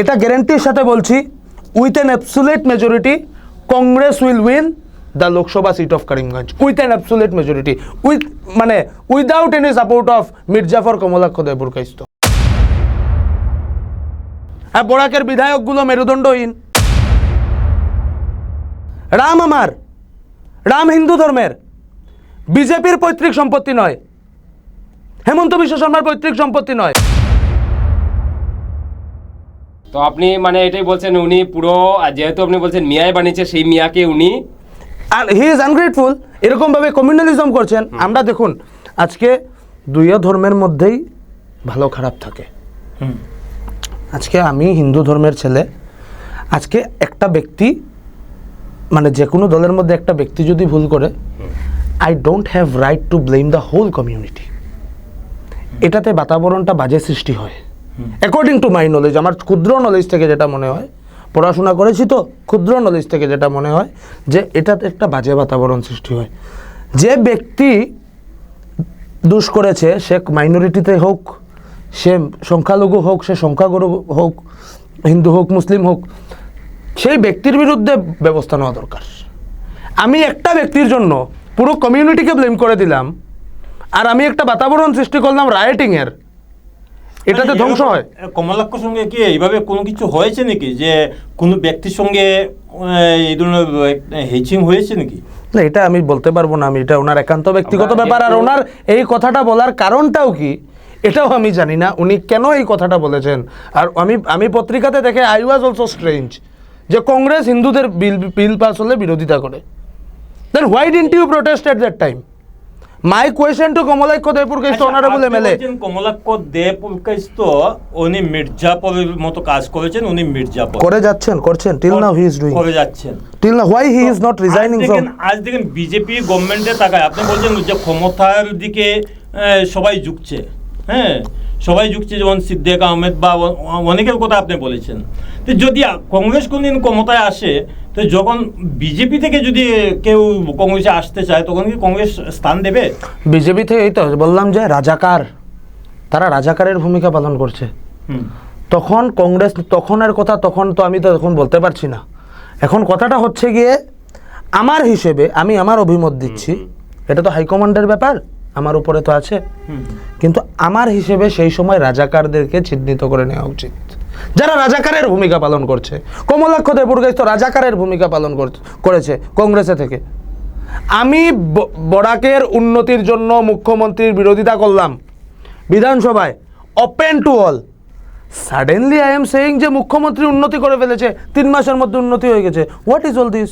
এটা গ্যারেন্টির সাথে বলছি with an absolute majority Congress will win the Lok Sabha seat of Karimganj with an absolute majority with মানে without any support of Mirjafar Kamalakshya দেবুর কাইস্ত আর বরাকের বিধায়কগুলো মেরুদণ্ডহীন। রাম আমার। রাম হিন্দু ধর্মের। বিজেপির পৈতৃক সম্পত্তি নয়। হেমন্ত বিশ্ব শর্মার পৈতৃক সম্পত্তি নয়। তো আপনি মানে এটাই বলছেন উনি পুরো যেহেতু আপনি বলছেন মিয়াই বানিয়েছে সেই মিয়াকে উনি আর হি ইজ আনগ্রেটফুল এরকমভাবে কমিউনালিজম করছেন। আমরা দেখুন আজকে দুইও ধর্মের মধ্যেই ভালো খারাপ থাকে। আজকে আমি হিন্দু ধর্মের ছেলে আজকে একটা ব্যক্তি মানে যে কোনো দলের মধ্যে একটা ব্যক্তি যদি ভুল করে I don't have right to blame the whole community এটাতে বাতাবরণটা বাজে সৃষ্টি হয়। অ্যাকর্ডিং টু মাই নলেজ আমার ক্ষুদ্র নলেজ থেকে যেটা মনে হয়, পড়াশোনা করেছি তো, ক্ষুদ্র নলেজ থেকে যেটা মনে হয়, যে এটাতে একটা বাজে বাতাবরণ সৃষ্টি হয়। যে ব্যক্তি দোষ করেছে, সে মাইনরিটিতে হোক, সে সংখ্যালঘু হোক, সে সংখ্যাগুরু হোক, হিন্দু হোক, মুসলিম হোক, সেই ব্যক্তির বিরুদ্ধে ব্যবস্থা নেওয়া দরকার। আমি একটা ব্যক্তির জন্য পুরো কমিউনিটিকে ব্লেম করে দিলাম, আর আমি একটা বাতাবরণ সৃষ্টি করলাম রাইটিংয়ের এটাতে মানে ধ্বংস হয়। কমলাক্ষর সঙ্গে কি এইভাবে কোনো কিছু হয়েছে নাকি? যে কোনো ব্যক্তির সঙ্গে এই ধরনের হেচিং হয়েছে নাকি? না এটা আমি বলতে পারব না আমি এটা ওনার একান্ত ব্যক্তিগত ব্যাপার। আর ওনার এই কথাটা বলার কারণটাও কি? এটাও আমি জানি না উনি কেন এই কথাটা বলেছেন। আর আমি আমি পত্রিকাতে দেখে আই ওয়াজ অলসো স্ট্রেঞ্জ যে কংগ্রেস হিন্দুদের বিল বিল পাস হলে বিরোধিতা করে। Then why didn't you protest at that time my question to Kamalakshya Debpur case আচ্ছা, অনারেবল এমএলএ কমলাক্ষ দে পুলকাইস উনি মির্জাপুরের মতো কাজ করেছেন উনি মির্জাপুর। করে যাচ্ছেন করছেন। Till now he is doing করে যাচ্ছেন। Till now why he is not resigning from আজ দেখেন বিজেপি গভর্নমেন্টে তাকায়। আপনি বলছেন যে ক্ষমতার দিকে আহ, সবাই ঝুঁকছে। হ্যাঁ সবাই ঝুঁকছে যেমন সিদ্দিক আহমেদ বা অনেকের কথা আপনি বলেছেন। তো যদি কংগ্রেস কোনদিন ক্ষমতায় আসে তো যখন বিজেপি থেকে যদি কেউ কংগ্রেসে আসতে চায় তখন কি কংগ্রেস স্থান দেবে? বিজেপি থেকে এই তো বললাম যে রাজাকার তারা রাজাকারের ভূমিকা পালন করছে। তখন কংগ্রেস তখনের কথা তখন তো আমি তো এখন বলতে পারছি না। এখন কথাটা হচ্ছে গিয়ে আমার হিসেবে আমি আমার অভিমত দিচ্ছি এটা তো হাইকমান্ডের ব্যাপার। আমার উপরে তো আছে। কিন্তু আমার হিসেবে সেই সময় রাজাকারদেরকে চিহ্নিত করে নেওয়া উচিত। যারা রাজাকারের ভূমিকা পালন করছে কমলাক্ষ দেবুরগাইজ তো রাজাকারের ভূমিকা পালন কর- করেছে কংগ্রেসে থেকে। আমি বরাকের উন্নতির জন্য মুখ্যমন্ত্রীর বিরোধিতা করলাম বিধানসভায় open to all suddenly I am saying যে মুখ্যমন্ত্রী উন্নতি করে ফেলেছে তিন মাসের মধ্যে উন্নতি হয়ে গেছে। হোয়াট ইজ অল দিস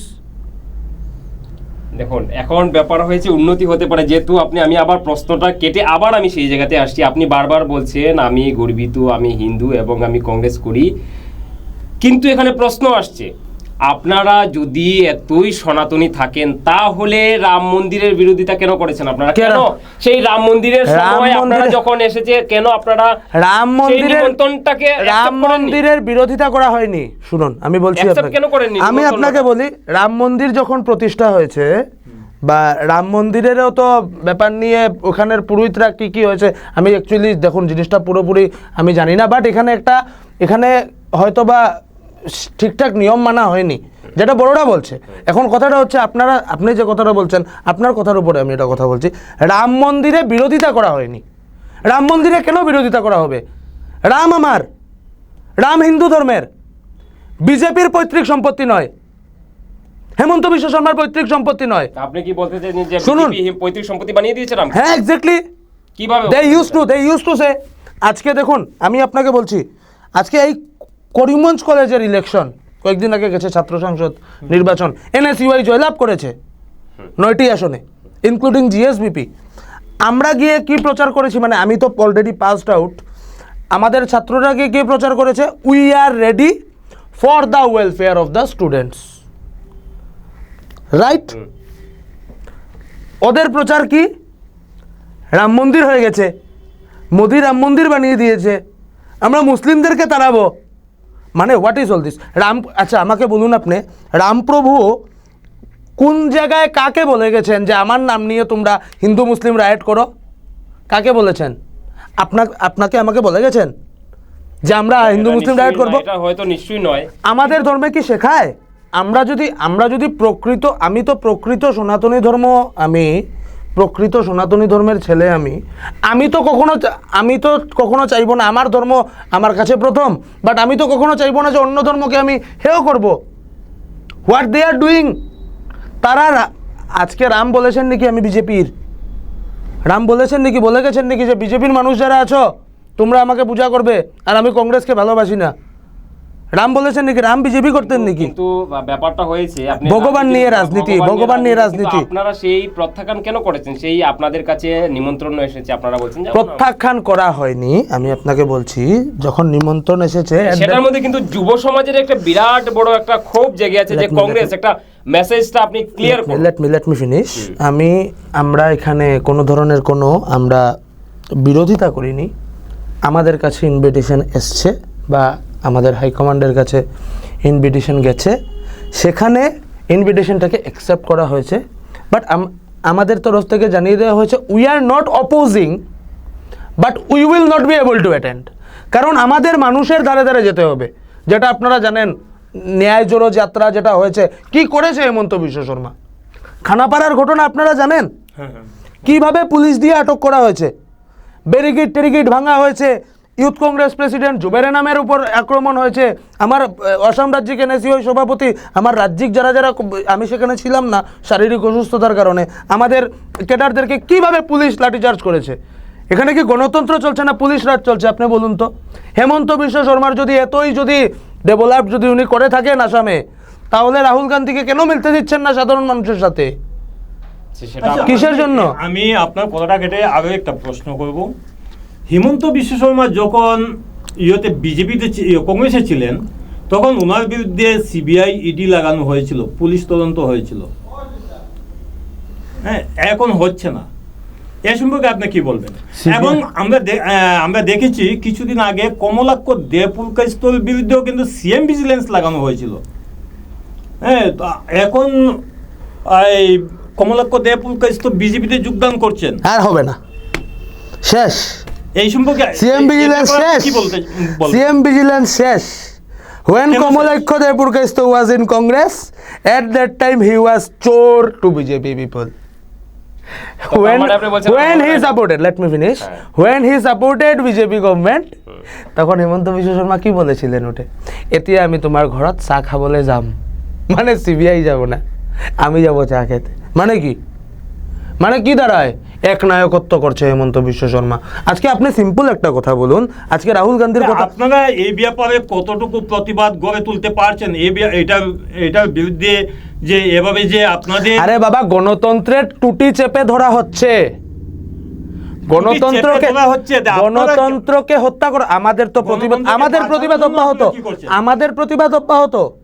দেখুন, এখন ব্যাপার হয়েছে উন্নতি হতে পারে। যেহেতু আপনি, আমি আবার প্রশ্নটা কেটে আবার আমি সেই জায়গাতে আসছি। আপনি বারবার বলছেন, আমি গর্বিত, আমি হিন্দু এবং আমি কংগ্রেস করি। কিন্তু এখানে প্রশ্ন আসছে। আপনারা যদি এতই সনাতনী থাকেন তাহলে রাম মন্দিরের বিরোধিতা কেন করেছেন আপনারা? কেন? সেই রাম মন্দিরের সময় আপনারা যখন এসেছে কেন আপনারা রাম মন্দিরের নিমন্ত্রণটাকে রাম মন্দিরের বিরোধিতা করা হয়নি। শুনুন আমি বলছি আপনাকে। কেন করেননি? আমি আপনাকে বলি রাম মন্দির যখন প্রতিষ্ঠা হয়েছে বা রাম মন্দিরেরও তো ব্যাপার নিয়ে ওখানের পুরোহিতরা কি কি হয়েছে আমি অ্যাকচুয়ালি দেখুন জিনিসটা পুরোপুরি আমি জানি না বাট এখানে একটা এখানে হয়তো বা ঠিকঠাক নিয়ম মানা হয়নি। যেটা বড়রা বলছে। এখন কথাটা হচ্ছে আপনারা আপনি যে কথাটা বলছেন আপনার কথার উপরে আমি এটা কথা বলছি। রাম মন্দিরে বিরোধিতা করা হয়নি। রাম মন্দিরে কেন বিরোধিতা করা হবে? রাম আমার। রাম হিন্দু ধর্মের। বিজেপির পৈতৃক সম্পত্তি নয়। হেমন্ত বিশ্ব শর্মার পৈতৃক সম্পত্তি নয়। আপনি কি বলতে চাইছেন যে শুনুন। পৈতৃক সম্পত্তি বানিয়ে দিয়েছে রাম? হ্যাঁ এক্স্যাক্টলি কীভাবে they use to they use to say আজকে দেখুন আমি আপনাকে বলছি আজকে এই করিমগঞ্জ কলেজের ইলেকশন কয়েকদিন আগে গেছে ছাত্র সংসদ নির্বাচন। এনএসইউআই জয়লাভ করেছে নয়টি আসনে ইনক্লুডিং জিএসবিপি আমরা গিয়ে কি প্রচার করেছি? মানে আমি তো অলরেডি পাসড আউট আমাদের ছাত্ররা গিয়ে কি প্রচার করেছে? We are ready for the welfare of the students right ওদের প্রচার কি? রাম মন্দির হয়ে গেছে। মোদি রাম মন্দির বানিয়ে দিয়েছে। আমরা মুসলিমদেরকে তাড়াবো। মানে what is all this Ram আচ্ছা আমাকে বলুন আপনি রামপ্রভু কোন জায়গায় কাকে বলে গেছেন যে আমার নাম নিয়ে তোমরা হিন্দু মুসলিম রাইট করো? কাকে বলেছেন? আপনাকে আপনাকে আমাকে বলে গেছেন যে আমরা হিন্দু মুসলিম ডায়েট করব? হয়তো নিশ্চয়ই নয়। আমাদের ধর্মে কি শেখায়? আমরা যদি আমরা যদি প্রকৃত আমি তো প্রকৃত সনাতনী ধর্ম আমি প্রকৃত সনাতনী ধর্মের ছেলে আমি আমি তো কখনো আমি তো কখনো চাইব না আমার ধর্ম আমার কাছে প্রথম বাট আমি তো কখনো চাইব না যে অন্য ধর্মকে আমি হেও করব। হোয়াট দে আর ডুইং তারা আজকে রাম বলেছেন নাকি আমি বিজেপির? রাম বলেছেন নাকি, বলে গেছেন নাকি যে বিজেপির মানুষ যারা আছো, তোমরা আমাকে পূজা করবে, আর আমি কংগ্রেসকে ভালোবাসি না। রাম বলেছেন নাকি? রাম বিজেপি করতেন নাকি? কিন্তু ব্যাপারটা হয়েছে আপনি ভগবান নিয়ে রাজনীতি, ভগবান নিয়ে রাজনীতি। আপনারা সেই প্রত্যাখ্যান কেন করেছেন? সেই আপনাদের কাছে নিমন্ত্রণ এসেছে আপনারা বলছেন প্রত্যাখ্যান করা হয়নি আমি আপনাকে বলছি যখন নিমন্ত্রণ এসেছে সেটার মধ্যে কিন্তু যুব সমাজের একটা বিরাট বড় একটা ক্ষোভ জেগে আছে যে কংগ্রেস একটা মেসেজটা আপনি ক্লিয়ার করুন। Let me let me finish আমি আমরা এখানে কোনো ধরনের কোনো আমরা বিরোধিতা করিনি। আমাদের কাছে ইনভিটেশন এসছে বা আমাদের হাইকমান্ডের কাছে ইনভিটেশন গেছে। সেখানে ইনভিটেশনটাকে অ্যাকসেপ্ট করা হয়েছে। বাট আমাদের তরফ থেকে জানিয়ে দেওয়া হয়েছে we are not opposing but we will not be able to attend কারণ আমাদের মানুষের ধারে ধারে যেতে হবে। যেটা আপনারা জানেন ন্যায় জোড়ো যাত্রা যেটা হয়েছে কি করেছে হেমন্ত বিশ্ব শর্মা? খানাপাড়ার ঘটনা আপনারা জানেন? হ্যাঁ হ্যাঁ। কীভাবে পুলিশ দিয়ে আটক করা হয়েছে? ব্যারিকেড টেরিকেড ভাঙা হয়েছে ইউথ কংগ্রেস প্রেসিডেন্ট জুবেরে নামের উপর আক্রমণ হয়েছে। আমার অসম রাজ্যিক এনএসইউ সভাপতি আমার রাজ্যিক যারা যারা আমি সেখানে ছিলাম না শারীরিক অসুস্থতার কারণে। আমাদের ক্যাডারদেরকে কীভাবে পুলিশ লাঠিচার্জ করেছে? এখানে কি গণতন্ত্র চলছে না পুলিশ রাজ চলছে? আপনি বলুন তো। হেমন্ত বিশ্ব শর্মার যদি এতই যদি ডেভেলপ যদি উনি করে থাকেন আসামে তাহলে রাহুল গান্ধীকে কেন মিলতে দিচ্ছেন না সাধারণ মানুষের সাথে? সেটা আচ্ছা, কিসের জন্য? আমি আপনার কথাটা কেটে আরও একটা প্রশ্ন করব। হিমন্ত বিশ্ব শর্মা যখন ইয়েতে বিজেপিতে কংগ্রেসে ছিলেন তখন ওনার বিরুদ্ধে সিবিআই ইডি লাগানো হয়েছিল পুলিশ তদন্ত হয়েছিল। হ্যাঁ এখন হচ্ছে না। এ সম্পর্কে আপনি কি বলবেন? এবং আমরা আমরা দেখেছি কিছুদিন আগে কমলাক্ষ দে দেপুলকাস্তর বিরুদ্ধেও কিন্তু সিএম ভিজিলেন্স লাগানো হয়েছিল। হ্যাঁ এখন এই কমলাক্ষ দেপুলকাস্ত বিজেপিতে যোগদান করছেন। আর হবে না। শেষ। এই সম্পর্কে সিএম এ- এ ভিজিলেন্স ব্যাপারে শেষ। কি বলতে বলবেন? সিএম ভিজিলেন্স শেষ। When কেন Kamalakshya Dey Purkayastha was in congress at that time he was chore to bjp people. when মানে when he আমরা- supported let me finish. হ্যাঁ। when he supported BJP government তখন হেমন্ত বিশ্ব শর্মা কি বলেছিলেন ওটে এতিয়া আমি তোমাৰ ঘৰত চাহ খাবলৈ যাম। মানে চিবিআই যাব না। আমি যাব চা খেতে। মানে কি? মানে কি দাঁড়ায়? এক নায়কত্ব করছে হেমন্ত বিশ্ব শর্মা। আজকে আপনি সিম্পল একটা কথা বলুন। আজকে রাহুল গান্ধীর কথা আপনারা এই ব্যাপারে কতটুকু প্রতিবাদ গড়ে তুলতে পারছেন? এই ব্যাপ- এটার বিরুদ্ধে যে এভাবে যে আপনাদের আরে বাবা গণতন্ত্রের টুটি চেপে ধরা হচ্ছে। গণতন্ত্রকে গণতন্ত্রকে হত্যা করা আমাদের তো প্রতিবাদ আমাদের প্রতিবাদ অব্যাহত? আমাদের প্রতিবাদ অব্যাহত।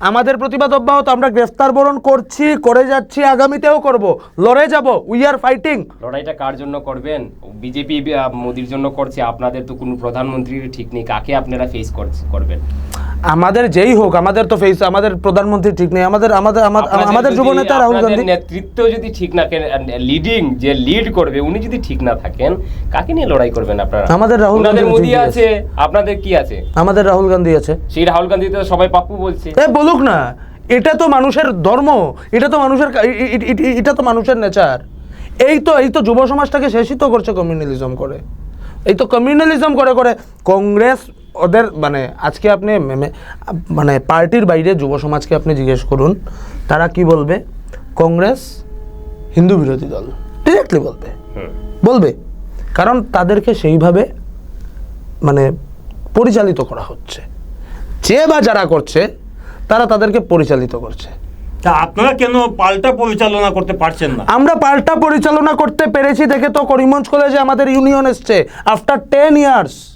আমাদের প্রতিবাদ অব্যাহত। আমরা গ্রেফতার বরণ করছি, করে যাচ্ছি, আগামীতেও করব। লড়ে যাব উই আর ফাইটিং লড়াইটা কার জন্য করবেন? বিজেপি মোদির জন্য করছে। আপনাদের তো কোনো প্রধানমন্ত্রীর ঠিক নেই। কাকে আপনারা ফেস করবেন? আমাদের যেই হোক আমাদের তো ফেস আমাদের প্রধানমন্ত্রী ঠিক নেই আমাদের আমাদের আমাদের যদি- যুবনেতা রাহুল গান্ধী নেতৃত্ব যদি ঠিক না লিডিং যে লিড করবে উনি যদি ঠিক না থাকেন কাকে নিয়ে লড়াই করবেন আপনারা? আমাদের রাহুল গান্ধী মোদি আছে। আপনাদের কি আছে? আমাদের রাহুল গান্ধী আছে। সেই রাহুল গান্ধী তো সবাই পাপ্পু বলছে। এ বলুক না এটা তো মানুষের ধর্ম এটা তো মানুষের এটা তো মানুষের নেচার। এই তো এই তো যুব সমাজটাকে শেষিত করছে কমিউনালিজম করে। এই তো কমিউনালিজম করে করে কংগ্রেস ওদের মানে আজকে আপনি মানে পার্টির বাইরে যুব সমাজকে আপনি জিজ্ঞেস করুন তারা কি বলবে? কংগ্রেস হিন্দু বিরোধী দল ডিরেক্টলি বলবে। বলবে। কারণ তাদেরকে সেইভাবে মানে পরিচালিত করা হচ্ছে। যে বা যারা করছে তারা তাদেরকে পরিচালিত করছে। তা আপনারা কেন পাল্টা পরিচালনা করতে পারছেন না? আমরা পাল্টা পরিচালনা করতে পেরেছি দেখে তো করিমগঞ্জ কলেজে আমাদের ইউনিয়ন এসছে আফটার টেন ইয়ার্স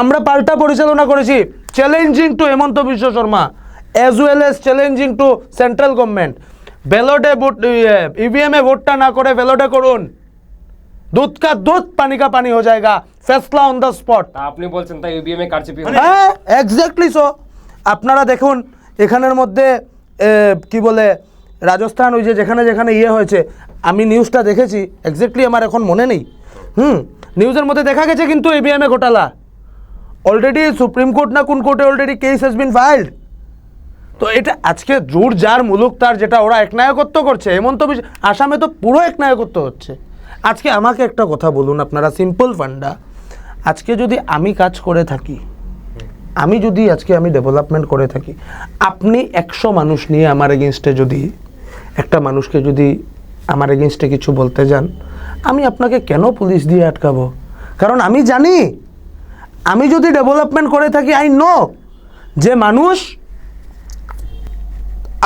আমরা পাল্টা পরিচালনা করেছি। Challenging to Himanta Biswa Sarma. As well as challenging to central government ব্যালটে vote ইভিএমে ভোটটা না করে ব্যালটে করুন। দুধ কা দুধ পানি কা পানি হয়ে যায়গা ফেসলা অন দ্য স্পট আপনি বলছেন তাই ইভিএম এ কারচুপি হ্যাঁ এক্স্যাক্টলি সো আপনারা দেখুন এখানের মধ্যে কি বলে রাজস্থান ওই যে যেখানে যেখানে ইয়ে হয়েছে আমি নিউজটা দেখেছি এক্স্যাক্টলি আমার এখন মনে নেই। হুম নিউজের মধ্যে দেখা গেছে কিন্তু এবিএমে ঘোটালা। অলরেডি সুপ্রিম কোর্ট না কোন কোর্টে already case has been filed তো এটা আজকে জোর যার মুলুক তার যেটা ওরা একনায়কত্ব করছে হেমন্ত বিশ্ব আসামে তো পুরো একনায়কত্ব হচ্ছে। আজকে আমাকে একটা কথা বলুন আপনারা সিম্পল ফান্ডা আজকে যদি আমি কাজ করে থাকি, আমি যদি আজকে আমি ডেভেলপমেন্ট করে থাকি, আপনি একশো মানুষ নিয়ে আমার এগেনস্টে যদি, একটা মানুষকে যদি আমার এগেনস্টে কিছু বলতে যান, আমি আপনাকে কেন পুলিশ দিয়ে আটকাবো? কারণ আমি জানি আমি যদি ডেভেলপমেন্ট করে থাকি আই নো যে মানুষ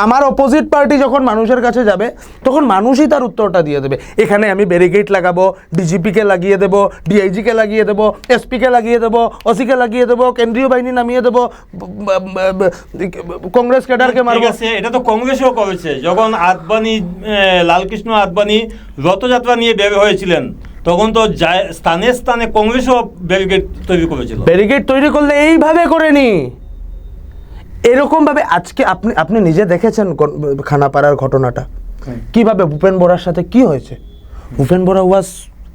আমার অপোজিট পার্টি যখন মানুষের কাছে যাবে, তখন মানুষই তার উত্তরটা দিয়ে দেবে। এখানে আমি ব্যারিকেড লাগাবো ডিজিপিকে লাগিয়ে দেবো ডিআইজিকে লাগিয়ে দেবো এসপিকে লাগিয়ে দেবো ওসিকে লাগিয়ে দেবো, কেন্দ্রীয় বাহিনী নামিয়ে দেবো কংগ্রেস ক্যাডারকে মারবো। এটা তো কংগ্রেসও করেছে। যখন আদবানি লালকৃষ্ণ আদবানি রথযাত্রা নিয়ে বের হয়েছিলেন তখন তো স্থানে স্থানে কংগ্রেসও ব্যারিকেড তৈরি করেছিল। ব্যারিকেড তৈরি করলে এইভাবে করেনি এরকমভাবে আজকে আপনি আপনি নিজে দেখেছেন খানাপাড়ার ঘটনাটা? কীভাবে ভূপেন বোরার সাথে কি হয়েছে? Bhupen Bora was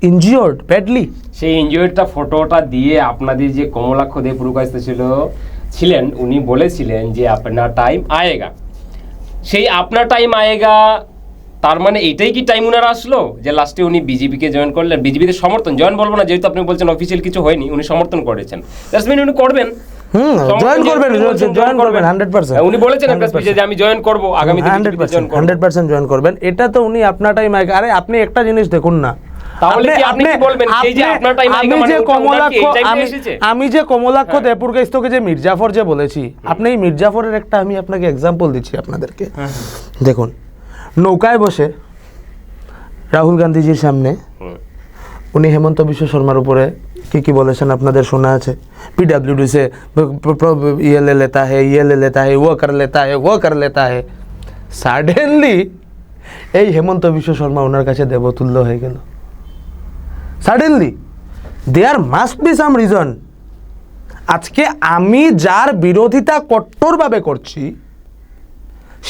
injured badly সেই ইনজয়েডটা ফটোটা দিয়ে আপনাদের যে কমলাক্ষ দেব পুরকাস্ত ছিল ছিলেন উনি বলেছিলেন যে আপনার টাইম আয়েগা। সেই আপনার টাইম আয়েগা তার মানে এটাই কি টাইম উনার আসলো? যে লাস্টে উনি বিজেপিকে জয়েন করলেন। বিজেপিতে সমর্থন জয়েন বলব না যেহেতু আপনি বলছেন অফিসিয়াল কিছু হয়নি উনি সমর্থন করেছেন। দ্যাটস মিন উনি করবেন। জয়েন করবেন জয়েন করবেন হান্ড্রেড পার্সেন্ট উনি বলেছেন যে আমি জয়েন করব আগামীতে হান্ড্রেড বিজেপিতে জয়েন করব। জয়েন করবেন। এটা তো উনি আপনার টাইম আরে আপনি একটা জিনিস দেখুন না। তাহলে কি আপনি কি বলবেন? সেই যে আপনার time আমি যে কমলাক্ষ আমি আমি যে কমলাক্ষ যে মির্জাফর যে বলেছি আপনি মির্জাফরের একটা আমি আপনাকে এক্সাম্পল দিচ্ছি আপনাদেরকে। দেখুন নৌকায় বসে রাহুল গান্ধীজির সামনে উনি হেমন্ত বিশ্ব শর্মার উপরে কি কি বলেছেন আপনাদের শোনা আছে? পিডাব্লিউডি সে ইয়ে লে লেতা হে ইয়ে লে লেতা হে ও কার লেতা হে ও কার লেতা হে। সাডেনলি এই হেমন্ত বিশ্ব শর্মা ওনার কাছে দেবতুল্য হয়ে গেল। সাডেনলি আর মাস্ট বি সাম রিজন আজকে আমি যার বিরোধিতা কট্টরভাবে করছি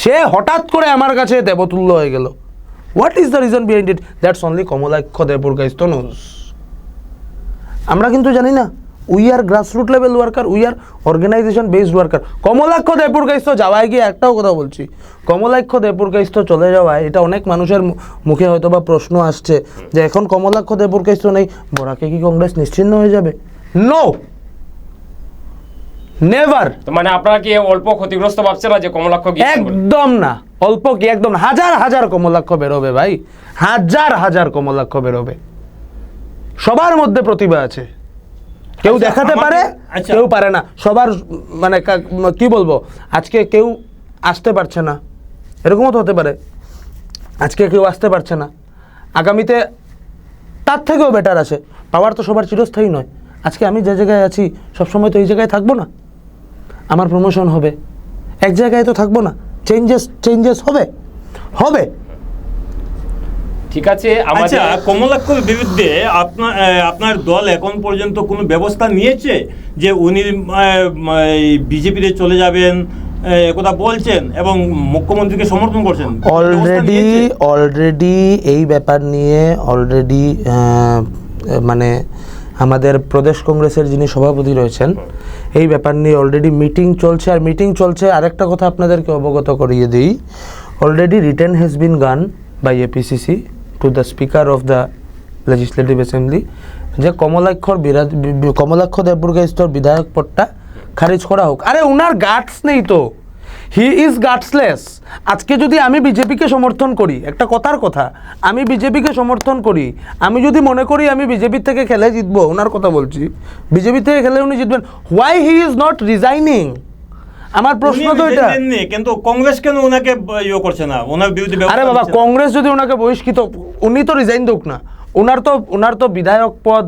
সে হঠাৎ করে আমার কাছে দেবতুল্য হয়ে গেল। What is the reason behind it that's only Kamalakshya Debpur গাইস্তনুস আমরা কিন্তু জানি না we are grassroot level worker we are organisation based worker Kamalakshya Debpur যাওয়ায় গিয়ে একটাও কথা বলছি। কমলাক্ষ দেবপুর চলে যাওয়ায় এটা অনেক মানুষের মুখে হয়তো বা প্রশ্ন আসছে যে এখন কমলাক্ষ দেবপুর নেই বরাকে কি কংগ্রেস নিশ্চিন্ন হয়ে যাবে? নো নেভার মানে আপনারা কি অল্প ক্ষতিগ্রস্ত ভাবছেন না যে কমলাক্ষ একদম না। অল্প কি একদম হাজার হাজার কমলাক্ষ বেরোবে ভাই। হাজার হাজার কমলাক্ষ বেরোবে। সবার মধ্যে প্রতিভা আছে। কেউ আচ্ছা, দেখাতে পারে আচ্ছা। কেউ পারে না। সবার মানে কা- কি বলব? আজকে কেউ আসতে পারছে না। এরকমও তো হতে পারে। আজকে কেউ আসতে পারছে না। আগামীতে তার থেকেও বেটার আছে। পাওয়ার তো সবার চিরস্থায়ী নয়। আজকে আমি যে জায়গায় আছি সবসময় তো এই জায়গায় থাকব না। আমার প্রমোশন হবে। এক জায়গায় তো থাকব না। চেঞ্জেস চেঞ্জেস হবে? হবে। ঠিক আছে আচ্ছা আমাদের কমলাক্ষর বিরুদ্ধে আপনার আপনার দল এখন পর্যন্ত কোনো ব্যবস্থা নিয়েছে যে উনি বিজেপিতে চলে যাবেন একথা বলছেন এবং মুখ্যমন্ত্রীকে সমর্থন করছেন? অলরেডি অলরেডি এই ব্যাপার নিয়ে অলরেডি মানে আমাদের প্রদেশ কংগ্রেসের যিনি সভাপতি রয়েছেন, এই ব্যাপার নিয়ে অলরেডি মিটিং চলছে। আর মিটিং চলছে, আরেকটা কথা আপনাদেরকে অবগত করিয়ে দিই। Already return has been given by APCC to the speaker of the legislative assembly যে কমলাক্ষর বিরাজ কমলাক্ষ দেবপুরগাইস্তর বিধায়ক পদটা খারিজ করা হোক। আরে ওনার গাটস নেই তো। হি ইজ গাটসলেস আজকে যদি আমি বিজেপিকে সমর্থন করি একটা কথার কথা আমি বিজেপিকে সমর্থন করি আমি যদি মনে করি আমি বিজেপির থেকে খেলে জিতবো ওনার কথা বলছি বিজেপি থেকে খেলে উনি জিতবেন why he is not resigning আমার প্রশ্ন তো এটা। কিন্তু কংগ্রেস কেন ওনাকে ইয়ে করছে না? ওনার বিরুদ্ধে আরে বাবা কংগ্রেস যদি ওনাকে বহিষ্কৃত উনি তো রিজাইন দোক না। ওনার তো ওনার তো বিধায়ক পদ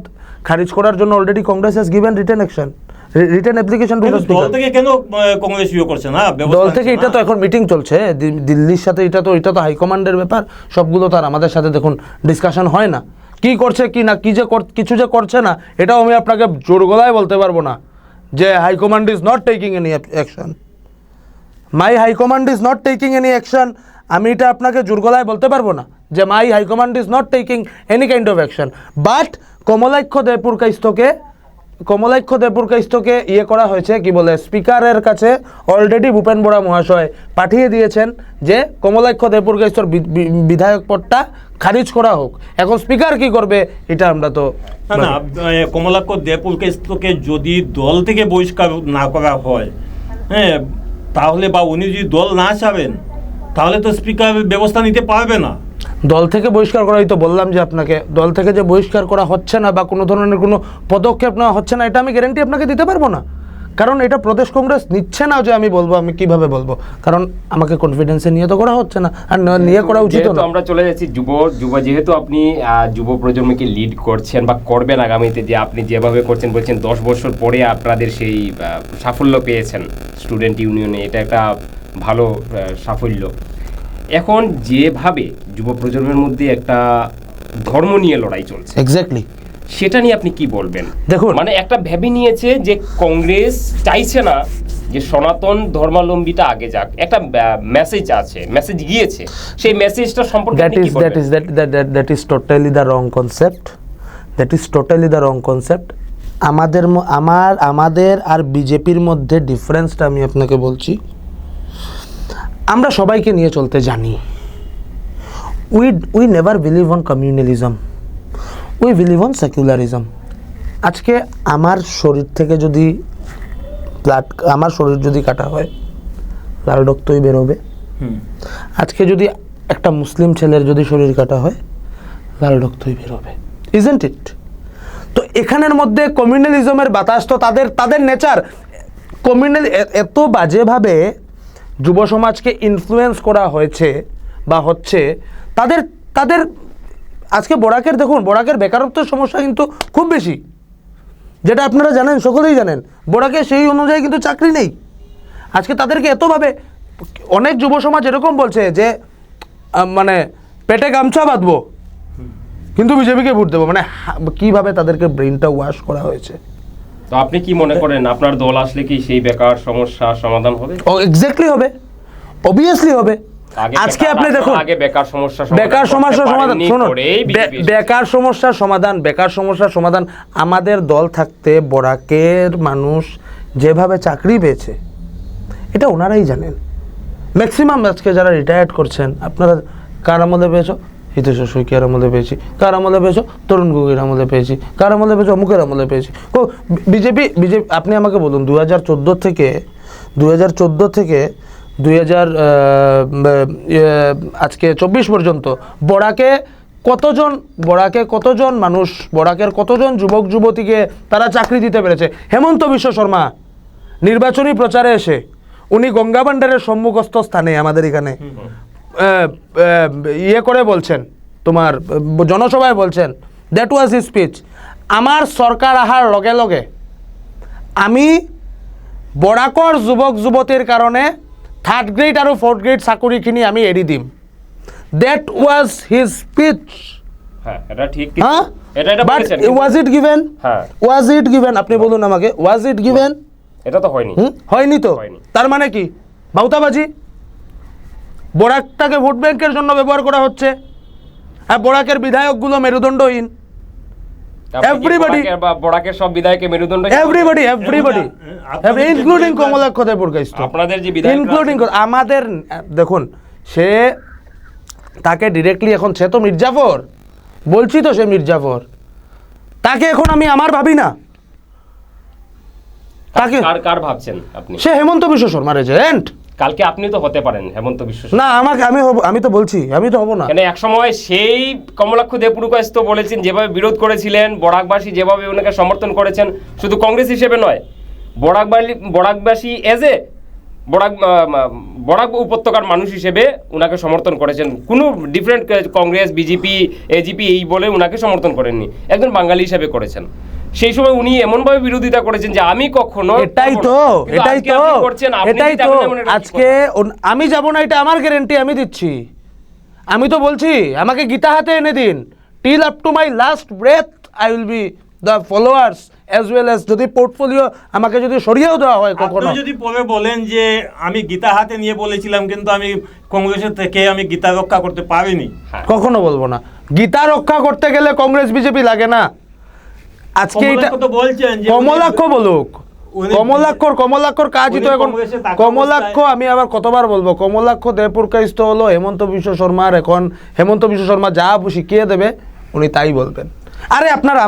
খারিজ করার জন্য already Congress has given return action return application দল থেকে কেন কংগ্রেস ইয়ে করছে না? ব্যবস্থা দল থেকে এটা তো এখন মিটিং চলছে। দিল্লির সাথে এটা তো এটা তো হাইকমান্ডের ব্যাপার। সবগুলো তার আমাদের সাথে দেখুন ডিসকাশন হয় না। কি করছে কি না কি যে কিছু যে করছে না এটাও আমি আপনাকে জোর গলায় বলতে পারব না। যে high command is not taking any action my high command is not taking any action আমি এটা আপনাকে জোর গলায় বলতে পারব না যে my high command is not taking any kind of action but Kamalakshya Debpur কাইস্তকে কমলাক্ষ দেবপুরকাইস্তকে ইয়ে করা হয়েছে কি বলে স্পিকারের কাছে অলরেডি ভূপেন বড়া মহাশয় পাঠিয়ে দিয়েছেন যে কমলাক্ষ দেবপুরকাইস্তর বিধায়ক পদটা খারিজ করা হোক। এখন স্পিকার কি করবে এটা আমরা তো না না এ, কমলাক্ষ দেবপুরকে যদি দল থেকে বহিষ্কার না করা হয় হ্যাঁ তাহলে বা উনি যদি দল না চাবেন তাহলে তো স্পিকার ব্যবস্থা নিতে পারবে না। দল থেকে বহিষ্কার করা হয়তো বললাম যে আপনাকে দল থেকে যে বহিষ্কার করা হচ্ছে না বা কোনো ধরনের কোনো পদক্ষেপ নেওয়া হচ্ছে না এটা আমি গ্যারেন্টি আপনাকে দিতে পারব না। কারণ এটা প্রদেশ কংগ্রেস নিচ্ছে না যে আমি বলব আমি কীভাবে বলব। কারণ আমাকে কনফিডেন্সে নিয়ে তো করা হচ্ছে না আর নিয়ে করা উচিত না। আমরা চলে যাচ্ছি যুব যুব যেহেতু আপনি যুব প্রজন্মকে লিড করছেন বা করবেন আগামীতে যে আপনি যেভাবে করছেন বলছেন দশ বছর পরে আপনাদের সেই সাফল্য পেয়েছেন স্টুডেন্ট ইউনিয়নে এটা একটা ভালো সাফল্য। এখন যেভাবে যুব প্রজন্মের মধ্যে একটা ধর্ম নিয়ে লড়াই চলছে এক্স্যাক্টলি সেটা নিয়ে আপনি কি বলবেন? দেখুন। মানে একটা ভেবে নিয়েছে যে কংগ্রেস চাইছে না যে সনাতন ধর্মাবলম্বীটা আগে যাক। একটা মেসেজ আছে মেসেজ গিয়েছে। সেই মেসেজটা সম্পর্কে that is that? Is that that that is totally the wrong concept that is totally the wrong concept আমাদের আমার আমাদের আর বিজেপির মধ্যে ডিফারেন্সটা আমি আপনাকে বলছি। আমরা সবাইকে নিয়ে চলতে জানি। We we never believe on communalism we believe on secularism আজকে আমার শরীর থেকে যদি ব্লাড আমার শরীর যদি কাটা হয় লাল রক্তই বেরোবে। আজকে যদি একটা মুসলিম ছেলের যদি শরীর কাটা হয় লাল রক্তই বেরোবে। ইজেন্ট ইট তো এখানের মধ্যে কমিউনালিজমের বাতাস তো তাদের তাদের নেচার কমিউনাল এত বাজেভাবে যুব সমাজকে ইনফ্লুয়েন্স করা হয়েছে বা হচ্ছে তাদের তাদের, আজকে বরাকের দেখুন, বরাকের বেকারত্বের সমস্যা কিন্তু খুব বেশি। যেটা আপনারা জানেন, সকলেই জানেন বড়াকে সেই অনুযায়ী কিন্তু চাকরি নেই। আজকে তাদেরকে এতভাবে, অনেক যুব সমাজ এরকম বলছে যে মানে পেটে গামছা বাঁধবো, কিন্তু বিজেপিকে ভোট দেবো। মানে কীভাবে তাদেরকে ব্রেনটা ওয়াশ করা হয়েছে? তো আপনি কি মনে করেন আপনার দল আসলে কি সেই বেকার সমস্যা সমাধান হবে? ও এক্স্যাক্টলি হবে। অবভিয়াসলি হবে। আজকে আপনি দেখুন আগে বেকার সমস্যা বেকার করতে সমস্যার সমাধান শুনুন। বেকার সমস্যার সমাধান বেকার সমস্যার সমাধান আমাদের দল থাকতে বরাকের মানুষ যেভাবে চাকরি পেয়েছে এটা ওনারাই জানেন। ম্যাক্সিমাম আজকে যারা রিটায়ার্ড করছেন আপনারা কার আমলে পেয়েছ? হিতেশ শইকিয়ার আমলে পেয়েছি? কার আমলে পেয়েছ? তরুণ গগৈর আমলে পেয়েছি। কার আমলে পেয়েছ? অমুকের আমলে পেয়েছি। ও বিজেপি বিজেপি, আপনি আমাকে বলুন দু হাজার চোদ্দ থেকে দু হাজার চোদ্দ থেকে দুই হাজার আজকে চব্বিশ পর্যন্ত বড়াকে কতজন বড়াকে কতজন মানুষ, বড়াকের কতজন যুবক, যুবতীকে তারা চাকরি দিতে পেরেছে? হেমন্ত বিশ্ব শর্মা, নির্বাচনী প্রচারে এসে, উনি গঙ্গা সম্মুখস্থ স্থানে আমাদের এখানে। ইয়ে করে বলছেন তোমার জনসভায় বলছেন দ্যাট ওয়াজ হি স্পিচ আমার সরকার আহার লগে লগে আমি বৰাকৰ যুৱক যুৱতীৰ কাৰণে থাৰ্ড গ্ৰেড আৰু ফ'ৰ্থ গ্ৰেড চাকৰিখিনি আমি এৰি দিম। ডেট ৱাজ হিজ স্পিচ হ্যাঁ হ্যাঁ ওয়াজ ইট গিভেন হ্যাঁ। ওয়াজ ইট গিভেন আপনি বলুন আমাকে ওয়াজ ইট গিভেন এটা তো হয়নি। হয়নি তো। তার মানে কি? বাউতাবাজি? বরাকটাকে ভোট ব্যাংকের জন্য ব্যবহার করা হচ্ছে। আর বরাকের বিধায়কগুলো মেরুদণ্ডহীন। আপনি বড়াকের সব বিধায়কে মেরুদণ্ড everybody everybody including Kamalakshya Dey Purkayastha আপনাদের যে বিধায়ক ইনক্লুডিং আমাদের দেখুন সে তাকে ডিরেক্টলি এখন সে তো মির্জাফর। বলছি তো সে মির্জাফর। তাকে এখন আমি আমার ভাবি না। তাকে কার কার ভাবছেন আপনি? সে হেমন্ত বিশ্ব শর্মার এজেন্ট কালকে আপনি তো হতে পারেন হেমন্ত বিশ্ব না আমাকে আমি হব আমি তো বলছি আমি তো হব না। কেন এক সময় সেই কমলাক্ষ দেবপুরকাশ তো বলেছেন যেভাবে বিরোধ করেছিলেন বরাকবাসী যেভাবে ওনাকে সমর্থন করেছেন শুধু কংগ্রেস হিসেবে নয় বরাকবাসী বরাকবাসী এজ এ বরাক বরাক উপত্যকার মানুষ হিসেবে ওনাকে সমর্থন করেছেন। কোনো ডিফারেন্ট কংগ্রেস বিজেপি এজিপি এই বলে ওনাকে সমর্থন করেননি। একজন বাঙালি হিসেবে করেছেন। সেই সময় উনি এমনভাবে বিরোধিতা করেছেন যে আমি কখনো এটাই তো এটাই তো করছেন, এটাই তো। এমন আজকে আমি যাব না এটা আমার গ্যারেন্টি আমি দিচ্ছি। আমি তো বলছি আমাকে গীতা হাতে এনে দিন। Till up to my last breath I will be the followers as well as যদি পোর্টফোলিও আমাকে যদি সরিয়েও দেওয়া হয় কখনো। যদি পরে বলেন যে আমি গীতা হাতে নিয়ে বলেছিলাম কিন্তু আমি কংগ্রেসের থেকে আমি গীতা রক্ষা করতে পারিনি। হ্যাঁ। কখনো বলব না। গীতা রক্ষা করতে গেলে কংগ্রেস বিজেপি লাগে না। আজকে এটা কমলাক্ষ তো বলছেন যে কমলাক্ষ বলুক। কমলাক্ষর কমলাক্ষর কাজই তো এখন কমলাক্ষ আমি আবার কতবার বলব কমলাক্ষ দেপুরকাইস্ত হলো হেমন্ত বিশ্ব শর্মার এখন হেমন্ত বিশ্ব শর্মা যা শিখিয়ে দেবে উনি তাই বলবেন। আরে আপনারা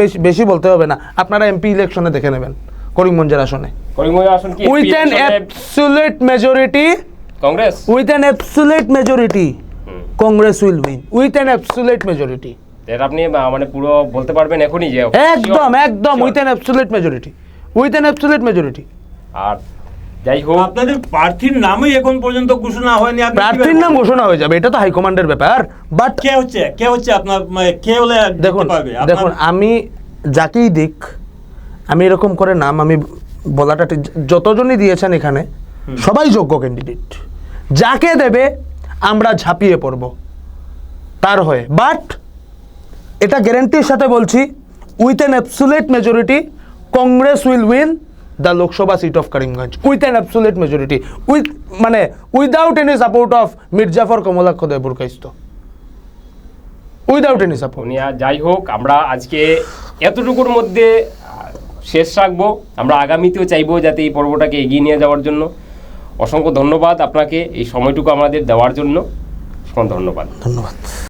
বেশি বেশি বলতে হবে না আপনারা এমপি ইলেকশনে দেখে নেবেন করিমগঞ্জের আসনে। করিমগঞ্জ আসন কি with an absolute majority Congress? With an absolute majority Congress will win with an absolute majority এটা আপনি মানে পুরো বলতে পারবেন এখনই যে একদম একদম. With an absolute majority with an absolute majority আর যাই হোক আপনাদের প্রার্থীর নামই এখন পর্যন্ত ঘোষণা হয়নি আপনি প্রার্থীর নাম ঘোষণা হয়ে যাবে এটা তো হাইকমান্ডের ব্যাপার বাট কে হচ্ছে? কে হচ্ছে আপনার মানে কে হলে দেখুন দেখুন আমি যাকেই দিক আমি এরকম করে নাম আমি বলাটা ঠিক যতজনই দিয়েছেন এখানে সবাই যোগ্য ক্যান্ডিডেট যাকে দেবে আমরা ঝাঁপিয়ে পড়ব তার হয়ে। বাট এটা গ্যারেন্টির সাথে বলছি with an absolute majority Congress will win the Lok Sabha seat of Karimganj with an absolute majority with মানে without any support of Mir Jafar Kamalakshya Dey Purkayastha without any support যাই হোক আমরা আজকে এতটুকুর মধ্যে শেষ রাখব। আমরা আগামীতেও চাইব যাতে এই পর্বটাকে এগিয়ে নিয়ে যাওয়ার জন্য। অসংখ্য ধন্যবাদ আপনাকে এই সময়টুকু আমাদের দেওয়ার জন্য। অসংখ্য ধন্যবাদ। ধন্যবাদ।